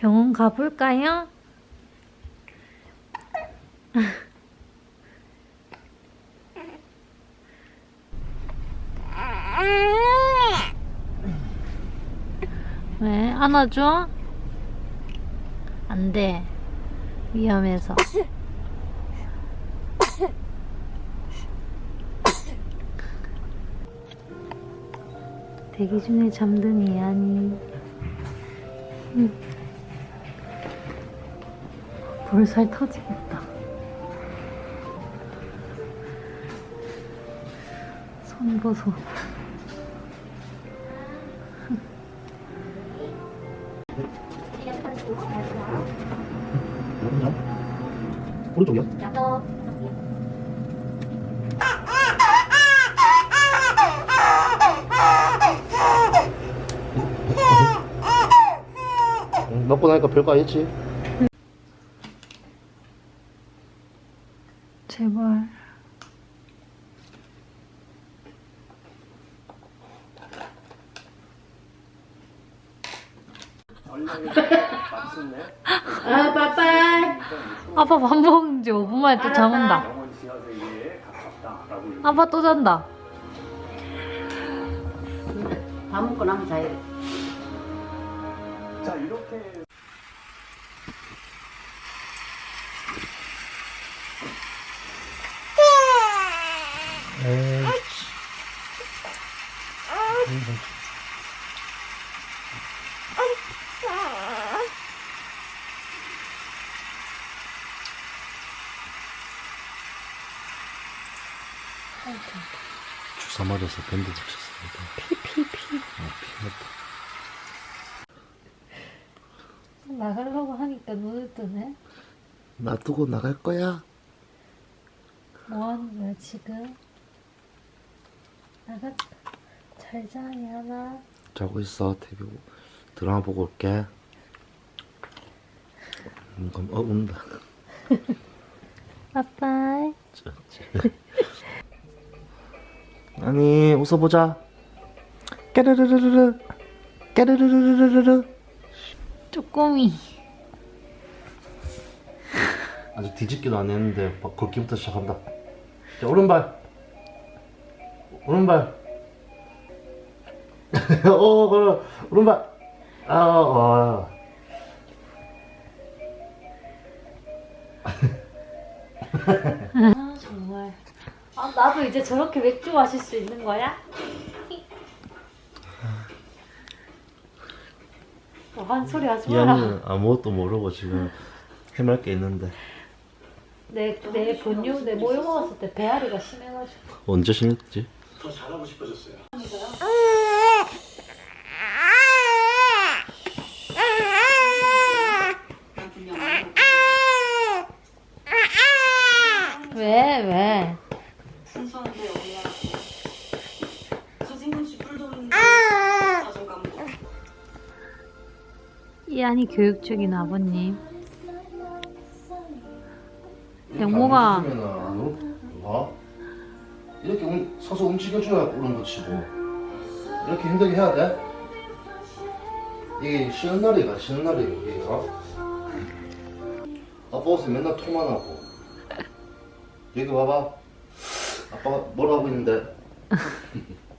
병원 가볼까요? 왜? 안아줘? 안 돼. 위험해서. 대기 중에 잠든 이안이. 음. 볼살 터지겠다. 손 보소. 오른쪽이요? 응, 먹고 나니까 별거 아니지. 제발. 아, 빠빠이. 아빠 밥 먹은 지 5분 만에 또 잠온다. 아빠 또 잔다. 밥 먹고 나면 자야 돼. 자 이렇게 주사 맞아서 밴드 붙였습니다. 피피피. 어, 피났다. 나가려고 하니까 눈을 뜨네. 놔두고 나갈 거야? 뭐 하는 거야 지금? 잘 자, 야나. 자고 있어. TV 보- 드라마 보고 올게. 음, 그럼 어 운다. 빠빠이. 자, 자. 아니 웃어보자. 깨르르르르르 깨르르르르르르 쪼꼬미. 아직 뒤집기도 안 했는데 막 걷기부터 시작한다. 자 오른발 오른발 어 그래 오른발 아 어. 아 정말. 아 나도 이제 저렇게 맥주 마실 수 있는 거야? 어, 한 소리 하지 마라. 이한이는 아무것도 모르고 지금 해맑 게 있는데 내, 내 본유, 내 모유 먹었을 때 배앓이가 심해가지고. 언제 신했지? 왜, 왜? 순수한데 어야 가진 것이 불도 있는데 자존감 이안이 교육적인 아버님. 영모가 서서 움직여줘야 오른 거 치고 이렇게 힘들게 해야 돼? 이게 쉬는 날이가 쉬는 날이에요 이게 어? 아빠 옷에 맨날 토만 하고 여기 봐봐 아빠가 뭘 하고 있는데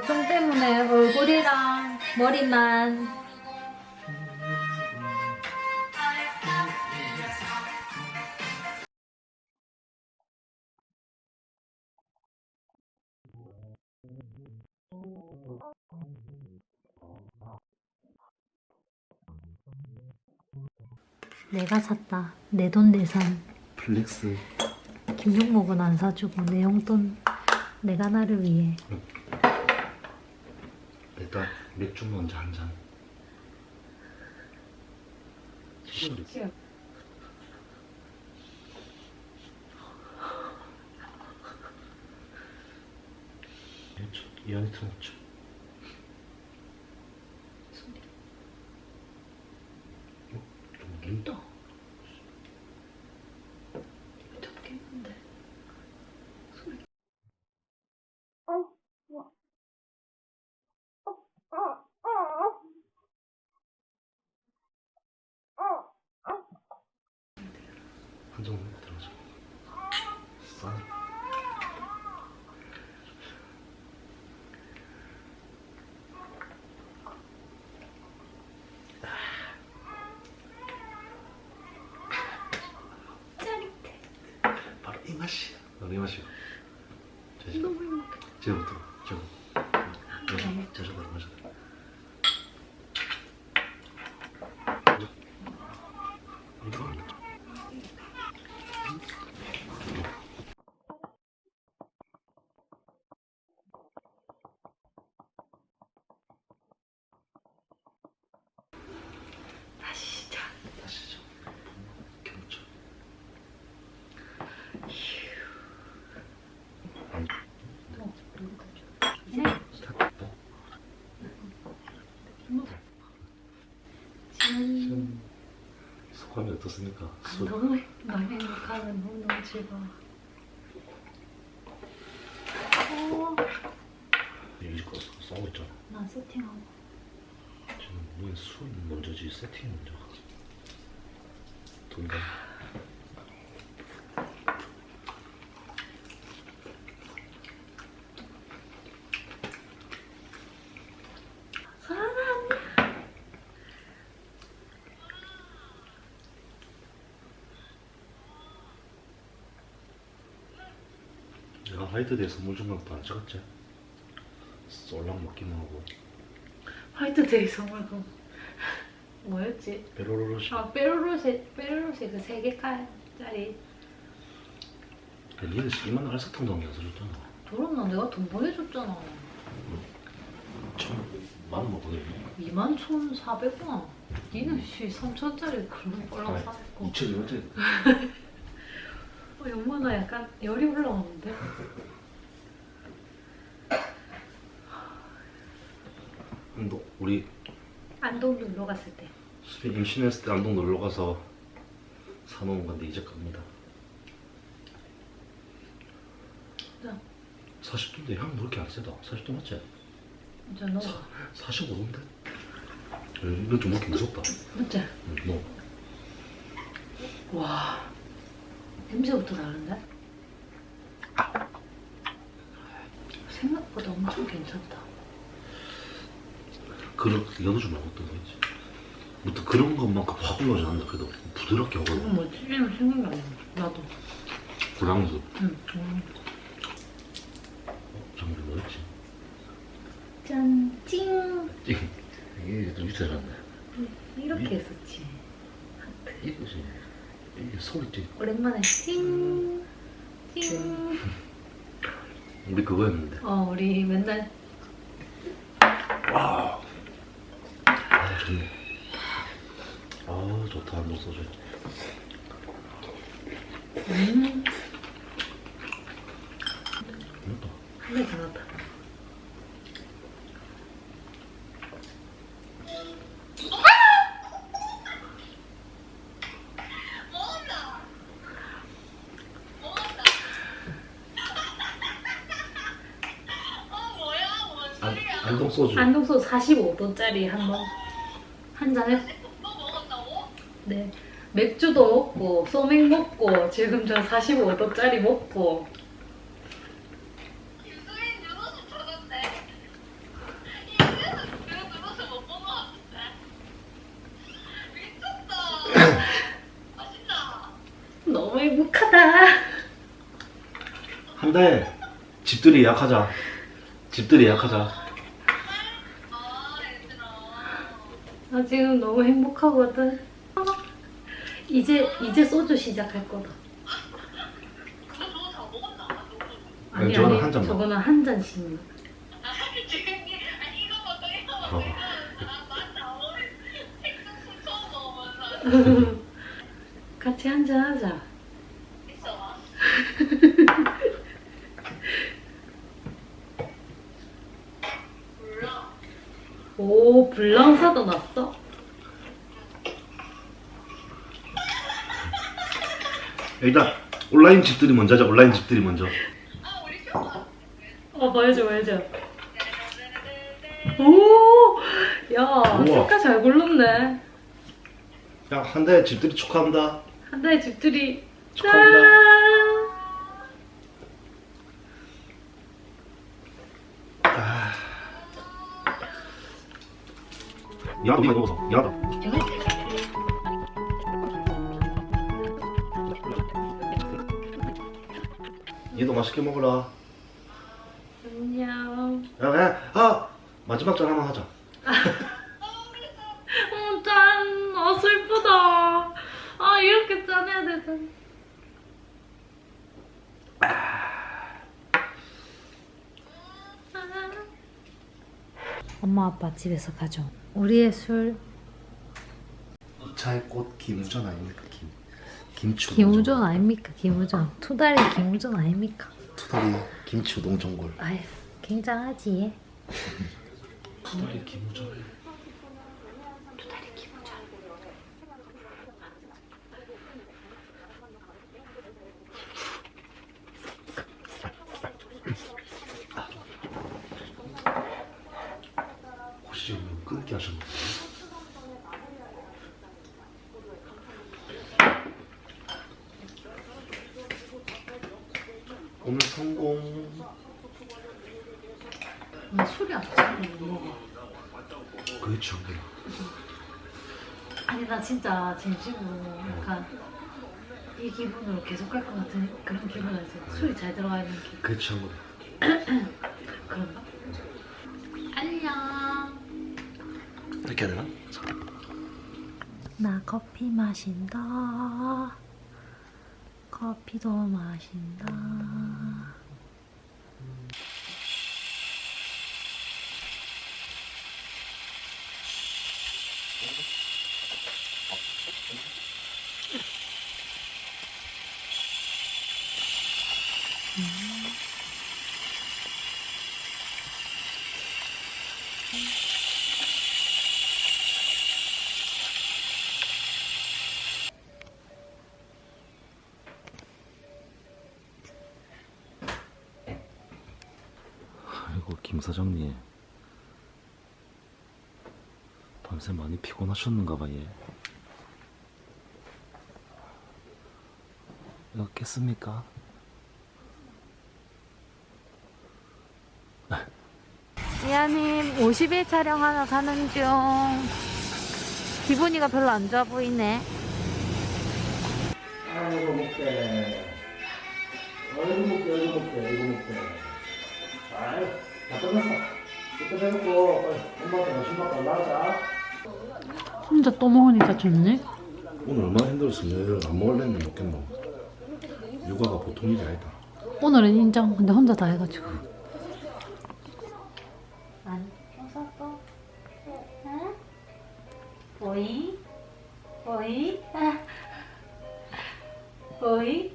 걱정 때문에 얼굴이랑 머리만 내가 샀다. 내 돈 내산. 플렉스. 김용목은 안 사주고 내 용돈 내가 나를 위해. 응. 일단 맥주 먼저 한 잔. 이 안에 틀어놓죠. 어? 좀 눈다. 잡겠는데. 한정 들어가죠. 싸네. 바로 이 맛이야. 바로 이 맛이야. 너무 행복해. 지금부터 저거. 저거 저거 마셔. 이거 다시 시작. 다시 좀 겨우쳐. 네. 스타트. 지금 소 감이 어떻습니까? 술. 너무 너무 행복하면 너무 너무 즐거워. 어, 이제 거 싸우고 있잖아. 나 세팅하고. 지금 우리 술 먼저지 세팅 먼저. 둘 다. 내가 화이트데이 선물 준 것도 안 적었지? 쏠랑 먹기만 하고 화이트데이 선물 그 뭐였지? 베로로로시 아 빼로로시 빼로로시 그 세 개짜리 니는 이만 알사탕도 안 사줬잖아 그럼 내가 돈 보내줬잖아. 만원 먹거든 2만 1,400원. 니는 씨 3천짜리 그런 걸랑 사고. 2천이었지? 어, 영만아 약간 열이 올라오는데? 너 우리 안동 놀러 갔을 때. 수빈 임신했을 때 안동 놀러 가서 사놓은 건데 이제 갑니다. 자. 40도인데 향 그렇게 안 세다. 40도 맞지? 이제 너 45도인데? 이건 좀 먹기 무섭다. 맞지? 응, 너 와 냄새부터 다른데? 생각보다 엄청 괜찮다. 그런 여도 좀 먹었던 거지. 무튼 그런 것만큼 확 올라오지 않는다. 그래도 부드럽게 그건 하거든. 뭐 찔리면 생각이 안 나. 나도. 불량수. 응. 응. 어, 장비 뭐였지? 짠! 찡! 이게 좀 났네. 이렇게 음. 했었지. 이거지. 이게 소리지. 오랜만에 찡! 찡! 우리 그거였는데. 어, 우리 맨날 와. 아, 좋네. 아, 좋다. 한번 써줘. 음, 좋다. 한대 잘났다. 안, 안동 소주. 안동소 45도짜리 한 번. 한 잔에? 네. 맥주도 먹고, 소맥 먹고, 지금 저 45도짜리 먹고. 유수인 누더스 찾았대. 이 그래서 내가 누더스 못본것 같은데. 미쳤다. 맛있다. 너무 행복하다. 한달 집들이 예약하자. 집들이 예약하자. 나 지금 너무 행복하거든. 이제 이제 소주 시작할 거다. 아니 네, 저거는 아니 한 잔만. 저거는 한 잔씩만. 아아 먹어봐서 같이 한 잔 하자. 오 블랑사도 났어? 일단 온라인 집들이 먼저 하자. 온라인 집들이 먼저. 아어 보여줘 보여줘. 오, 야 우와. 색깔 잘 고르네. 야, 한달 집들이 축하합니다. 한 달에 집들이 축하합니다. 짠. 아. 야도 이거 먹어서. 야도. 얘도 맛있게 먹어라. 안녕. 야, 야, 아 마지막 장 한번 하자. 어, 짠. 아 슬프다. 아 이렇게 짠해야 되잖아. 엄마 아빠 집에서 가져. 우리의 술이 차의 꽃 김우전 아닙니까? 김 김치 김우전 아닙니까? 김우전. 투다리 김우전 아닙니까? 투다리 김치 우동 전골. 아휴 굉장하지. 투다리 김우전. 투다리 김우전. 혹시 뭐 끊기 하셨나요? 오늘 성공. 나 술이 안 차고 못 먹어. 그렇죠. 아니 나 진짜 진심으로 약간 이 기분으로 계속 갈 것 같은 그런 기분이었어. 술이 잘 들어가 있는 기분. 그렇죠. 그런가? 안녕. 이렇게 해야 되나? 나 커피 마신다. 커피도 마신다. 아이고 김 사장님. 밤새 많이 피곤하셨는가 봐 얘. 이거 깼습니까? 이하님 50일 촬영하러 가는 중. 기분이가 별로 안 좋아 보이네. 아이고 먹게. 아이고 먹게, 아이고 먹게, 아이고 먹게. 아유, 다 끝났어. 해놓고 빨리 엄마한테 맛있는 거 나자. 혼자 또 먹으니까 좋네. 오늘 얼마나 힘들었으면 얘를 안 먹을랬는데 먹겠노. 육아가 보통 일이 아니다. 오늘은 인정. 근데 혼자 다 해가지고. 보이? 아. 보이?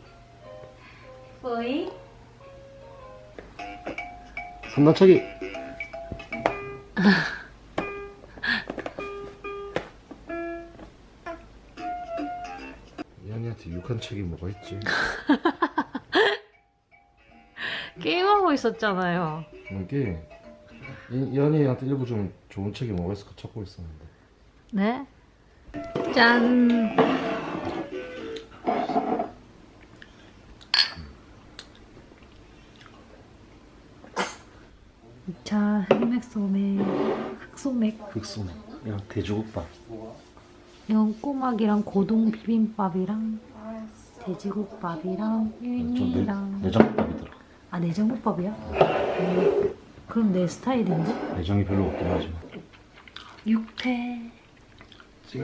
보이? 한나차기. 이한이한테 육한 책이 뭐가 있지? 게임하고 있었잖아요. 이게 이한이한테 일부 좀 좋은 책이 뭐가 있을까 찾고 있었는데. 네? 짠! 자, 흑맥소맥, 흑소맥. 흑소네. 야 돼지국밥. 이건 꼬막이랑 고동 비빔밥이랑 돼지국밥이랑 유인이랑 내장국밥이더라. 아 내장국밥이야? 음, 그럼 내 스타일인데? 내장이 별로 없긴 하지만. 육회 찡.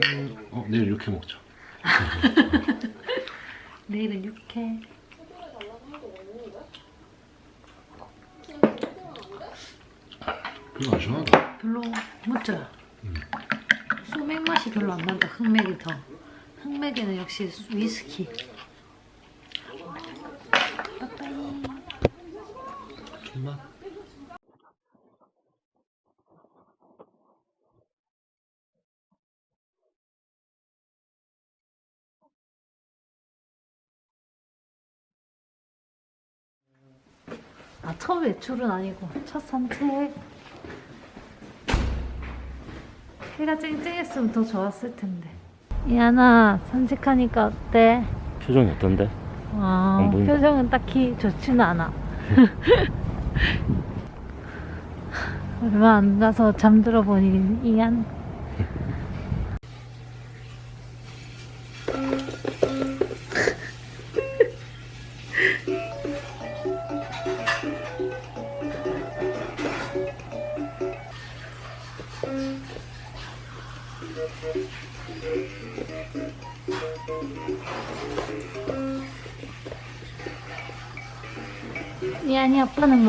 어 내일 이렇게 먹자. 내일은 육회. 이거 안 시원하다. 별로 못져요. 소맥 맛이 별로 안 난다. 흑맥이 더. 흑맥에는 역시 위스키. 외출은 아니고 첫 산책. 해가 쨍쨍했으면 더 좋았을 텐데. 이하나 산책하니까 어때? 표정이 어떤데? 아. 표정은 딱히 좋지는 않아. 얼마 안 가서 잠들어 보니 이한.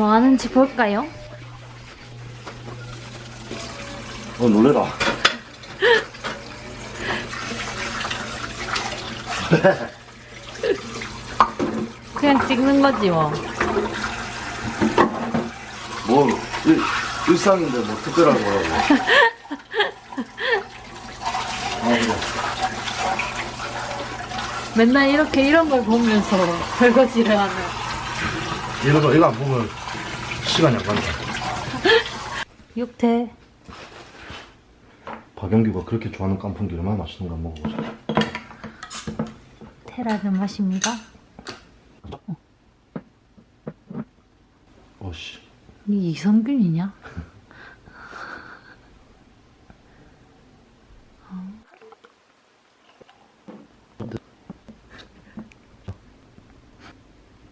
뭐 하는지 볼까요? 어 놀래라. 그냥 찍는 거지 뭐. 뭐 일, 일상인데 뭐 특별한 거라고. 아 그래. 맨날 이렇게 이런 걸 보면서 설거지를 하는. 이거 이거 안 보면 시간이 안 간다. 육태. 박영규가 그렇게 좋아하는 깐풍기 얼마나 맛있는 거 먹어보자. 테라는 맛입니다. 어씨. 이 이성균이냐?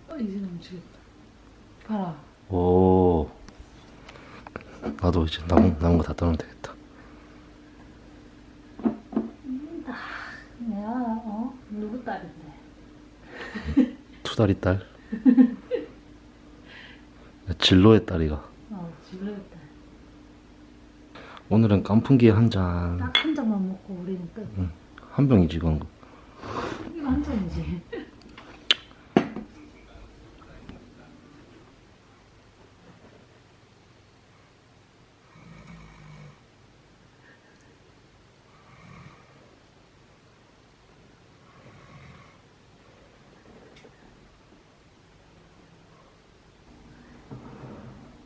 어, 이제 넘치겠다. 봐라. 오. 나도 이제 남은 남은 거다 떠나면 되겠다. 내가 어 누구 딸인데? 투다리 딸. 진로의 딸이가. 어 질르겠다. 오늘은 깐풍기 한 잔. 딱 한 잔만 먹고 우리는 끝. 한 병이지 이건. 이거 한 잔이지.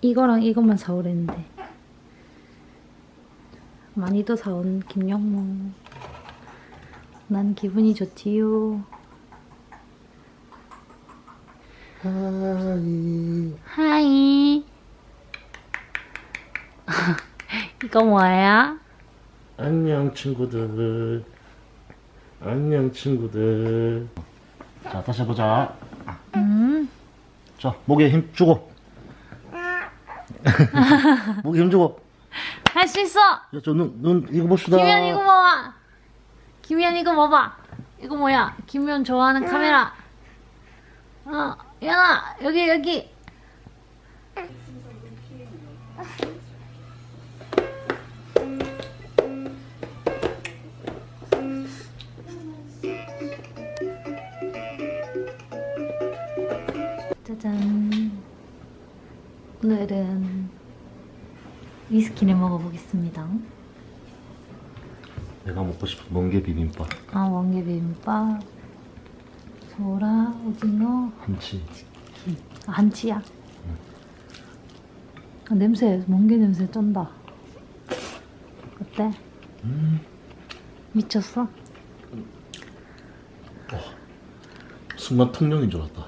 이거랑 이것만 사오랬는데 많이도 사온 김영모 난 기분이 좋지요 하이. 하이 이거 뭐야? 안녕 친구들. 안녕 친구들. 자 다시 해보자. 음 자 목에 힘 주고. 목에 힘 주고. 할 수 있어. 야 저 눈 눈 이거 봅시다. 김현 이거 봐봐. 김현 이거 봐봐. 이거 뭐야? 김현 좋아하는 카메라. 어 연아 여기 여기. 짜잔. 오늘은 위스키를 먹어보겠습니다 내가 먹고 싶은 멍게 비빔밥. 아 왕개 비빔밥 소라 오징어 한치. 아, 한치야 아, 냄새 멍게 냄새 쩐다 어때? 미쳤어? 순간 통영인 줄 알았다.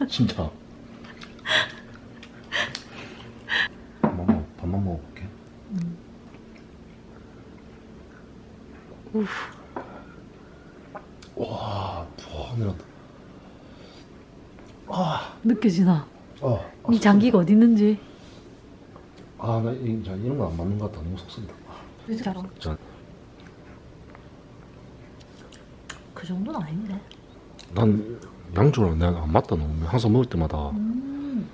진짜. 와, 포하늘하다. 아, 느껴지나? 아, 아, 이 장기가 어디 있는지. 아, 나 이, 자, 이런 거 안 맞는 것 같아. 너무 속습니다. 진짜로. 그 정도는 아닌데. 난 양주랑 내가 안 맞다 너무. 항상 먹을 때마다 음,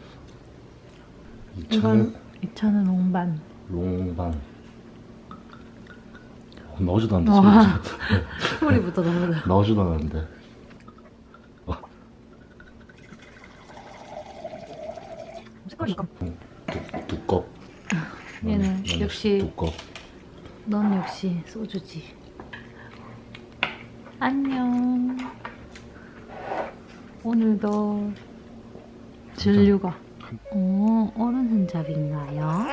이 차는 이 차는 롱반. 롱반. 나오지도 않는데 와. 소리 소리 부터 너무 나. 나오지도 않았는데 색깔이 약간. 두, 두껍 얘는 역시 두껍 넌 역시 소주지. 안녕. 오늘도 진류가. 어, 어른 손잡인가요?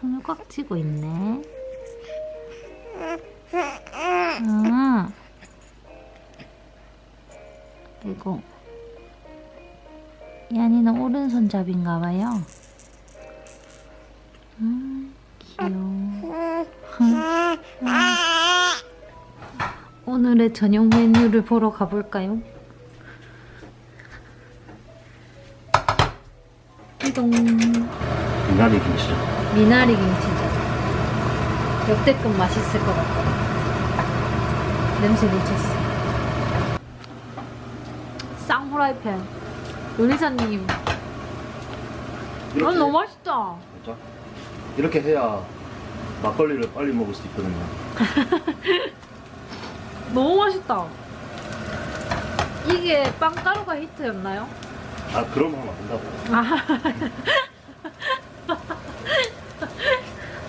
손을 꽉 쥐고 있네. 그리고 야니는 오른손잡인가 봐요. 음, 귀여워. 오늘의 저녁 메뉴를 보러 가볼까요? 이동. 미나리 김치죠. 미나리 김치전 역대급 맛있을 것 같아 냄새 미쳤어 쌍후라이팬 요리사님 아 너무 맛있다 진짜? 이렇게 해야 막걸리를 빨리 먹을 수 있거든요 너무 맛있다 이게 빵가루가 히트였나요? 아 그럼 하면 안 된다고 아.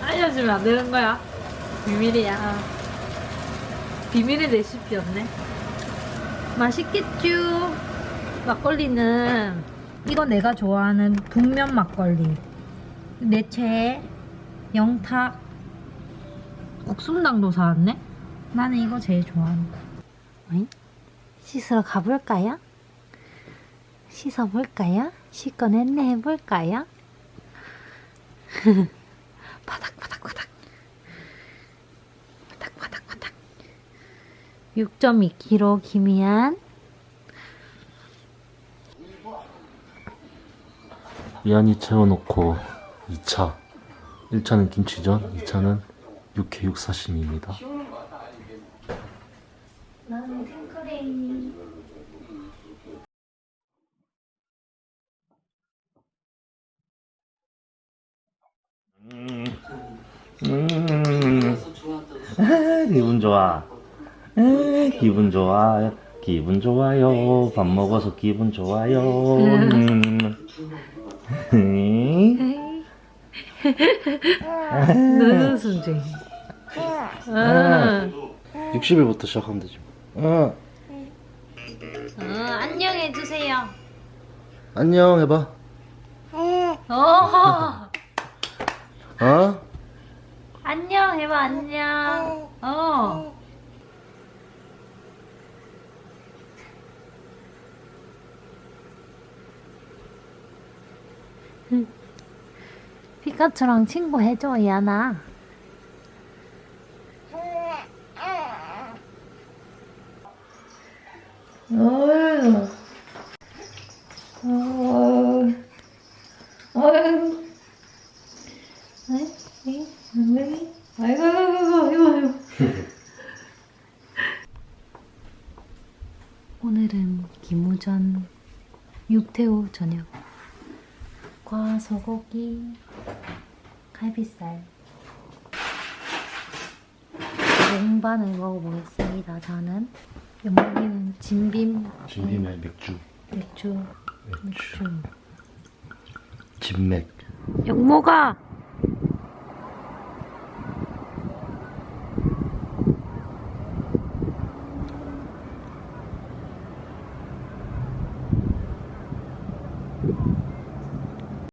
알려주면 안 되는 거야. 비밀이야. 비밀의 레시피였네. 맛있겠죠? 막걸리는 이거 내가 좋아하는 북면 막걸리. 내 최애 영탁 국순당도 사왔네. 나는 이거 제일 거. 어이? 씻으러 가볼까요? 씻어볼까요? 씻고 냈네 해볼까요? 바닥 바닥 바닥 바닥 바닥 바닥 6.2kg 김이한 미안이 채워놓고 2차 1차는 김치전 2차는 육회 육사심입니다 나는 탱크레이 음, 음. 아, 기분 좋아. 아, 기분 좋아. 기분 좋아요. 밥 먹어서 기분 좋아요. 음. 너는 순쟁이 아. 60일부터 시작하면 되죠. 어, 어, 안녕해 주세요 안녕 해봐. 어. 어? 안녕 해봐 안녕 어 피카츄랑 친구 해줘 야나 어휴 어휴 어휴 아이, 아이, 아이고, 아이고, 아이고, 아이고. 오늘은 김우전 육태우 저녁. 과 소고기, 갈비살. 롱반을 먹어보겠습니다. 저는 연목이는 진빔, 진빔의 맥주. 맥주, 맥주. 맥주. 진맥. 영모가